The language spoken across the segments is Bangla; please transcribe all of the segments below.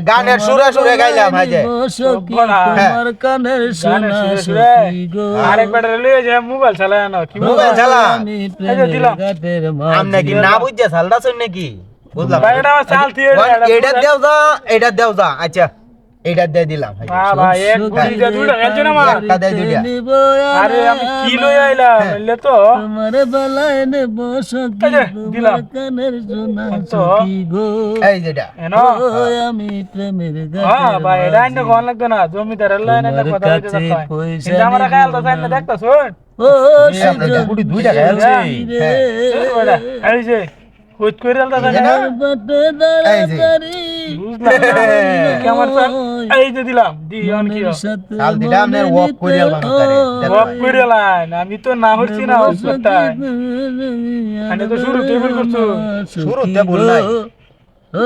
গানের সুরে সুরে গাইলাম মোবাইল চালায় না কি মোবাইল চালা? আমি না বুঝছে শুন নাকি? বুঝলাম। এটা দেও যা এটা দেও যা। আচ্ছা। এটা দিয়ে দিলাম। হ্যাঁ ভাই এক গুলি দিয়ে দুইটা গেছে না আমার একটা দেয় দুইটা। আরে আমি কি লই আইলাম? এলে তো। তোমার বেলায় নেব সখী দিলাম। কানের শোনা তো। গো। এই যেটা এন। আমি প্রেমের হ্যাঁ ভাই এটা আইনে কোন লাগতো না। জমিদার এলাই কথা হইতে কাছে যাচ্ছে আমরা নিব তো চাই না। না। দেখতা শুন। ও এই আমরা সুজন গুড়ি দুইটা খাইছে রে, এই যে হুইট করে আলতা এই যে থাকে না? না বাটে এই যে। দাঁড়াতারি, বুঝলাম না। কেমন স্যার এই যে দিলাম দি অন কি কাল দিলাম আপনার করে নিতে তারে। ওয়াক করে লাইন আমি তো না হচ্ছি না নেব ওয়াক করতে সখী আমি তো শুরু টেবিল করছ। সখী শুরুতে ভুল নাই। ও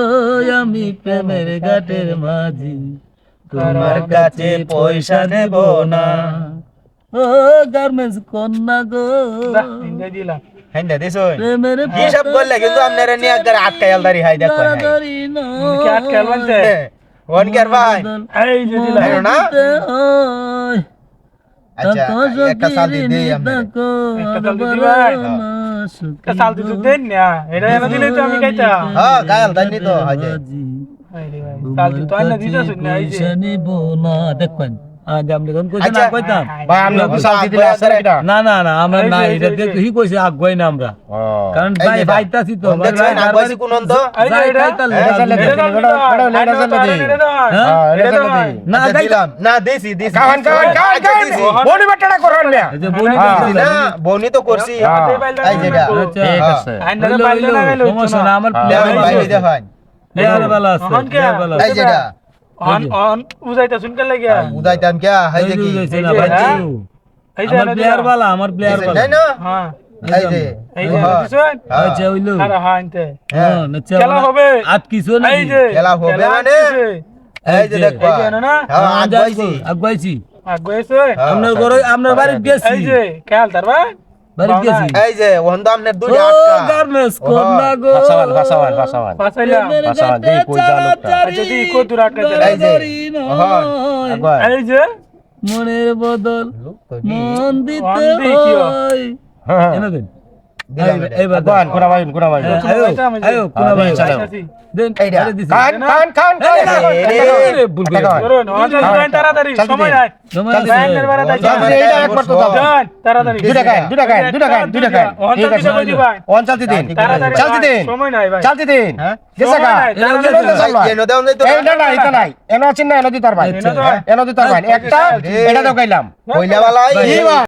আমি প্রেমের ঘাটের মাঝি তোমার কাছে পয়সা নেব না ও গার্মেন্টস কন্যা গো দিলাম দিছুন? কি সব করলে? কিন্তু আপনারা নিয়ে একবার হাই দেখো। কি ভাই? এই যে না? আচ্ছা একটা সাল দেই আমরা একটা সাল দেন না এটা এনে তো আমি হ্যাঁ গায়াল দাইনি তো না এই যে। না কইছি আচ্ছা। না আসলে কিটা না না না আমরা না এটা দেখি কইছে আগুয়াই না আমরা। কারণ ভাই ভাইতাছি তো হ্যাঁ, হ্যাঁ। না আচ্ছা, দিলাম। না দিছি দিছি আচ্ছা, বনি বাটাটা করুন না হ্যাঁ। তো করছি। এই যেটা। আচ্ছা। ঠিক হ্যাঁ। আছে আইনারে হইল, না সমস্যা না না। আমার প্লেয়ার এই দেখান প্লেয়ার বেলা আছে। অহন কে? প্লেয়ার এই যেটা অন অন উজাইতা শুনকে লাগিয়া উদাইতাম কে হাই যে কি এই যে, ভাই হ্যাঁ? এই যে আমার প্লেয়ার বালা আমার প্লেয়ার বালা না হ্যাঁ এই যে এই যে হ্যাঁ। এনে দিছেন? হ্যাঁ। আচ্ছা হইল আরে হ্যাঁ আনতে হ্যাঁ খেলা হবে আজ কিছু না এই যে খেলা হবে মানে? এই যে দেখবা এই যে না হ্যাঁ আগুয়াইছি আগুয়াইছি আগে এসে হ্যাঁ, আপনার ঘরে আপনার বাড়ি গেছি এই যে খেয়াল তার ভাই বাড়ি গেছি এই যে ওহন তো আপনার ও দুইটা আটকা। গার্মেন্টস কন্যা গো। ফাসাওয়ান ফাসাওয়ান ফাসাওয়ান বাসাবাদ, ঘাটে দেই কই তা। চালাচালি, আচ্ছা, দি, কই দূর আটকাইতে? এই যে, ওহন, এই যে। মনের বদল। মন দিতে দি? হয়। হ্যাঁ। এনে দেন চালতে দিন। হ্যাঁ? এনো আছেন না এনো দিতার ভাই আচ্ছা। এনো দিতার ভাই একটা এটা তো গাইলাম কইলা বালাই ভাই, এই বা।